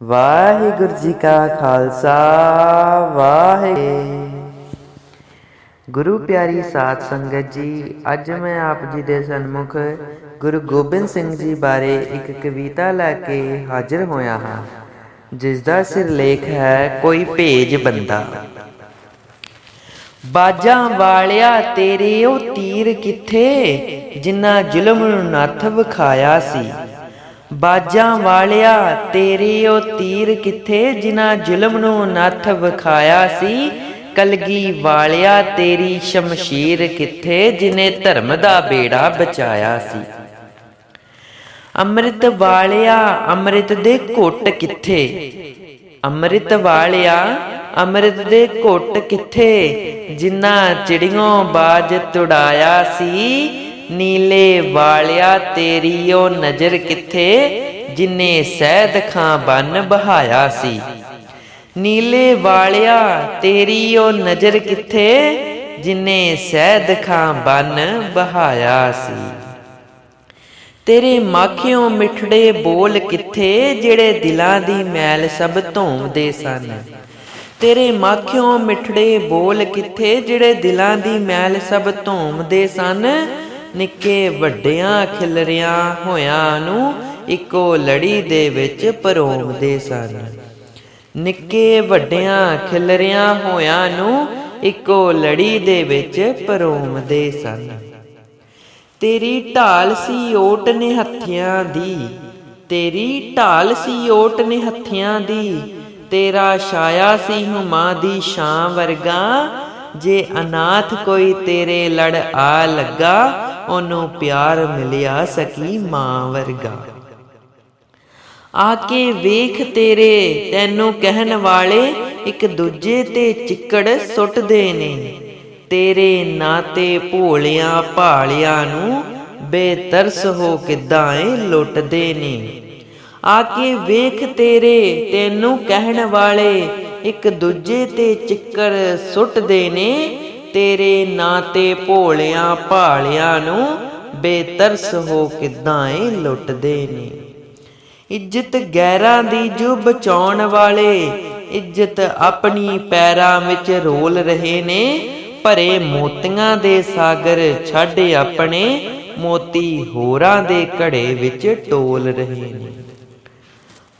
ਵਾਹਿਗੁਰੂ ਜੀ ਕਾ ਖਾਲਸਾ, ਵਾਹਿਗੁਰੂ। ਗੁਰੂ ਪਿਆਰੀ ਸਾਧ ਸੰਗਤ ਜੀ, ਅੱਜ ਮੈਂ ਆਪ ਜੀ ਦੇ ਸਨਮੁਖ ਗੁਰੂ ਗੋਬਿੰਦ ਸਿੰਘ ਜੀ ਬਾਰੇ ਇੱਕ ਕਵਿਤਾ ਲੈ ਕੇ ਹਾਜ਼ਰ ਹੋਇਆ ਹਾਂ, ਜਿਸ ਦਾ ਸਿਰਲੇਖ ਹੈ, ਕੋਈ ਭੇਜ ਬੰਦਾ। ਬਾਜਾਂ ਵਾਲਿਆ ਤੇਰੇ ਉਹ ਤੀਰ ਕਿੱਥੇ ਜਿਨ੍ਹਾਂ ਜ਼ੁਲਮ ਨੂੰ ਨੱਥ ਵਿਖਾਇਆ ਸੀ। ਬਾਜਾਂ ਵਾਲਿਆ, ਤੇਰੇ ਉਹ ਤੀਰ ਕਿੱਥੇ ਜਿਨ੍ਹਾਂ ਜ਼ੁਲਮ ਨੂੰ ਨੱਥ ਵਿਖਾਇਆ ਸੀ? ਕਲਗੀ ਵਾਲਿਆ, ਤੇਰੀ ਸ਼ਮਸ਼ੀਰ ਕਿੱਥੇ ਜਿਨੇ ਧਰਮ ਦਾ ਬੇੜਾ ਬਚਾਇਆ ਸੀ? ਅੰਮ੍ਰਿਤ ਵਾਲਿਆ, ਅੰਮ੍ਰਿਤ ਦੇ ਘੁੱਟ ਕਿੱਥੇ? ਅੰਮ੍ਰਿਤ ਵਾਲਿਆ, ਅੰਮ੍ਰਿਤ ਦੇ ਘੁੱਟ ਕਿੱਥੇ? ਜਿਨ੍ਹਾਂ ਚਿੜੀਆਂ ਬਾਜ ਤੁੜਾਇਆ ਸੀ? ਨੀਲੇ ਵਾਲਿਆ ਤੇਰੀ ਉਹ ਨਜ਼ਰ ਕਿੱਥੇ? ਜਿਨੇ ਸਹਿਦ ਖਾਂ ਬਨ ਬਹਾਇਆ ਸੀ। ਨੀਲੇ ਵਾਲਿਆ ਤੇਰੀ ਉਹ ਨਜ਼ਰ ਕਿੱਥੇ? ਜਿਨੇ ਸਹਿਦ ਖਾਂ ਬਨ ਬਹਾਇਆ ਸੀ। ਤੇਰੇ ਮਾਖਿਓਂ ਮਿਠੜੇ ਬੋਲ ਕਿੱਥੇ? ਜਿਹੜੇ ਦਿਲਾਂ ਦੀ ਮੈਲ ਸਭ ਧੋਵਦੇ ਸਨ। ਤੇਰੇ ਮਾਖਿਓਂ ਮਿੱਠੜੇ ਬੋਲ ਕਿੱਥੇ? ਜਿਹੜੇ ਦਿਲਾਂ ਦੀ ਮੈਲ ਸਭ ਧੋਵਦੇ ਸਨ। ਨਿੱਕੇ ਵੱਡਿਆਂ ਖਿਲਰਿਆਂ ਹੋਇਆਂ ਨੂੰ ਇੱਕੋ ਲੜੀ ਦੇ ਵਿੱਚ ਪਰੋਮਦੇ ਸਨ। ਨਿੱਕੇ ਵੱਡਿਆਂ ਖਿਲਰਿਆਂ ਹੋਇਆਂ ਨੂੰ ਇੱਕੋ ਲੜੀ ਦੇ ਵਿੱਚ ਪਰੋਮਦੇ ਸਨ। ਤੇਰੀ ਢਾਲ ਸੀ ਓਟ ਨੇ ਹੱਥਿਆਂ ਦੀ, ਤੇਰੀ ਢਾਲ ਸੀ ਓਟ ਨੇ ਹੱਥਿਆਂ ਦੀ, ਤੇਰਾ ਛਾਇਆ ਸੀ ਹੁਮਾ ਦੀ ਛਾਂ ਵਰਗਾ, ਜੇ ਅਨਾਥ ਕੋਈ ਤੇਰੇ ਲੜ ਆ ਲੱਗਾ ਉਹਨੂੰ ਪਿਆਰ ਮਿਲਿਆ ਸਕੀ ਮਾਂ ਵਰਗਾ। ਆ ਕੇ ਵੇਖ ਤੇਰੇ, ਤੈਨੂੰ ਕਹਿਣ ਵਾਲੇ ਇੱਕ ਦੂਜੇ ਤੇ ਚਿੱਕੜ ਸੁੱਟਦੇ ਨੇ। ਤੇਰੇ ਨਾਂ ਭੋਲਿਆਂ ਭਾਲਿਆਂ ਨੂੰ ਬੇਤਰਸ ਹੋ ਕਿਦਾਂ ਏ ਲੁੱਟਦੇ ਨੇ। ਆ ਕੇ ਵੇਖ ਤੇਰੇ, ਤੈਨੂੰ ਕਹਿਣ ਵਾਲੇ ਇੱਕ ਦੂਜੇ ਤੇ ਚਿੱਕੜ ਸੁੱਟਦੇ ਨੇ। ਤੇਰੇ ਨਾਂ ਤੇ ਭੋਲਿਆਂ ਭਾਲਿਆਂ ਨੂੰ ਬੇਤਰਸ ਹੋ ਕਿਦਾਂ ਏ ਲੁੱਟਦੇ ਨੇ। ਇੱਜ਼ਤ ਗੈਰਾਂ ਦੀ ਜੋ ਬਚਾਉਣ ਵਾਲੇ, ਇੱਜ਼ਤ ਆਪਣੀ ਪੈਰਾਂ ਵਿੱਚ ਰੋਲ ਰਹੇ ਨੇ। ਭਰੇ ਮੋਤੀਆਂ ਦੇ ਸਾਗਰ ਛੱਡ ਆਪਣੇ, ਮੋਤੀ ਹੋਰਾਂ ਦੇ ਘੜੇ ਵਿੱਚ ਟੋਲ ਰਹੇ ਨੇ।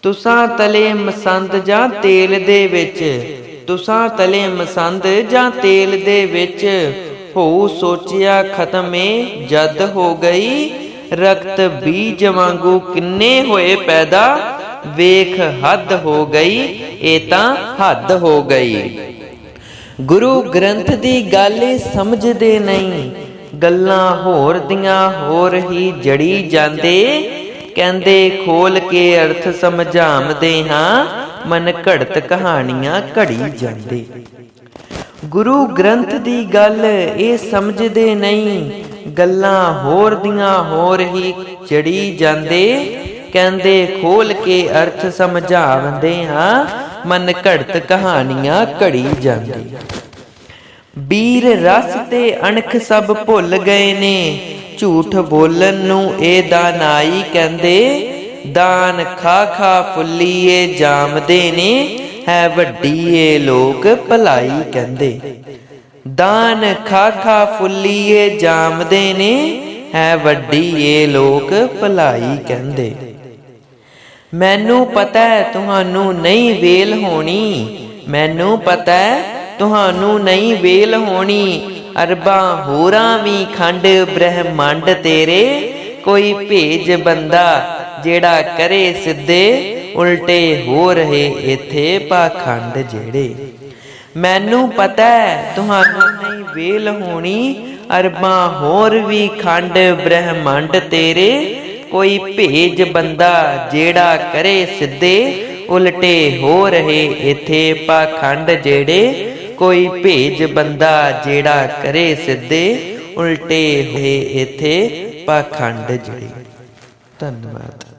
ਤੁਸਾਂ ਤਲੇ ਮਸੰਦ ਜਾਂ ਤੇਲ ਦੇ ਵਿੱਚ ਤੁਸਾਂ ਤਲੇ ਮਸੰਦ ਜਾਂ ਤੇਲ ਦੇ ਵਿੱਚ ਹੋ ਸੋਚਿਆ ਖਤਮ, ਜਦ ਹੋ ਗਈ ਰਕਤ ਬੀਜ ਵਾਂਗੂ ਕਿੰਨੇ ਹੋਏ ਪੈਦਾ, ਵੇਖ ਹੱਦ ਹੋ ਗਈ, ਇਹ ਤਾਂ ਹੱਦ ਹੋ ਗਈ। ਗੁਰੂ ਗ੍ਰੰਥ ਦੀ ਗੱਲ ਸਮਝਦੇ ਨਹੀਂ, ਗੱਲਾਂ ਹੋਰ ਦੀਆਂ ਹੋਰ ਹੀ ਜੜੀ ਜਾਂਦੇ, ਕਹਿੰਦੇ ਖੋਲ ਕੇ ਅਰਥ ਸਮਝਾਉਂਦੇ ਹਾਂ ਮਨ ਘੜਤ ਕਹਾਣੀਆਂ ਘੜੀ ਜਾਂਦੇ। ਗੁਰੂ ਗ੍ਰੰਥ ਦੀ ਗੱਲ ਇਹ ਸਮਝਦੇ ਨਹੀਂ। ਗੱਲਾਂ ਹੋਰ ਦੀਆਂ ਹੋਰ ਹੀ ਜੜੀ ਜਾਂਦੇ। ਕਹਿੰਦੇ ਖੋਲ ਕੇ ਅਰਥ ਸਮਝਾਉਂਦੇ ਹਾਂ, ਮਨ ਘੜਤ ਕਹਾਣੀਆਂ ਘੜੀ ਜਾਂਦੀ। ਵੀਰ ਰਸ ਤੇ ਅਣਖ ਸਭ ਭੁੱਲ ਗਏ ਨੇ। ਝੂਠ ਬੋਲਣ ਨੂੰ ਇਹ ਦਾਨਾਈ ਕਹਿੰਦੇ ਦਾਨ ਖਾ ਖਾ ਫੁੱਲੀਏ ਜਾਮਦੇ ਨੇ, ਹੈ ਵੱਡੀ ਏ ਲੋਕ ਭਲਾਈ ਕਹਿੰਦੇ। ਦਾਨ ਖਾ ਖਾ ਫੁੱਲੀਏ ਜਾਮਦੇ ਨੇ, ਹੈ ਵੱਡੀ ਏ ਲੋਕ ਭਲਾਈ ਕਹਿੰਦੇ। ਮੈਨੂੰ ਪਤਾ ਹੈ ਤੁਹਾਨੂੰ ਨਹੀਂ ਵੇਲ ਹੋਣੀ, ਮੈਨੂੰ ਪਤਾ ਹੈ ਤੁਹਾਨੂੰ ਨਹੀਂ ਵੇਲ ਹੋਣੀ, ਅਰਬਾਂ ਹੋਰਾਂ ਵੀ ਖੰਡ ਬ੍ਰਹਮੰਡ ਤੇਰੇ, ਕੋਈ ਭੇਜ ਬੰਦਾ ਜਿਹੜਾ ਕਰੇ ਸਿੱਧੇ, ਉਲਟੇ ਹੋ ਰਹੇ ਇਥੇ ਪਾਖੰਡ ਜਿਹੜੇ। ਮੈਨੂੰ ਪਤਾ ਹੈ, ਤੁਹਾਨੂੰ ਨਹੀਂ ਵੇਲ ਹੋਣੀ, ਅਰਬਾਂ ਹੋਰ ਵੀ ਖੰਡ ਬ੍ਰਹਮੰਡ ਤੇਰੇ। ਕੋਈ ਭੇਜ ਬੰਦਾ ਜਿਹੜਾ ਕਰੇ ਸਿੱਧੇ, ਉਲਟੇ ਹੋ ਰਹੇ ਇਥੇ ਪਾਖੰਡ ਜਿਹੜੇ। ਕੋਈ ਭੇਜ ਬੰਦਾ ਜਿਹੜਾ ਕਰੇ ਸਿੱਧੇ, ਉਲਟੇ ਹੋਏ ਇਥੇ ਪਾਖੰਡ ਜਿਹੜੇ। ਧੰਨਵਾਦ।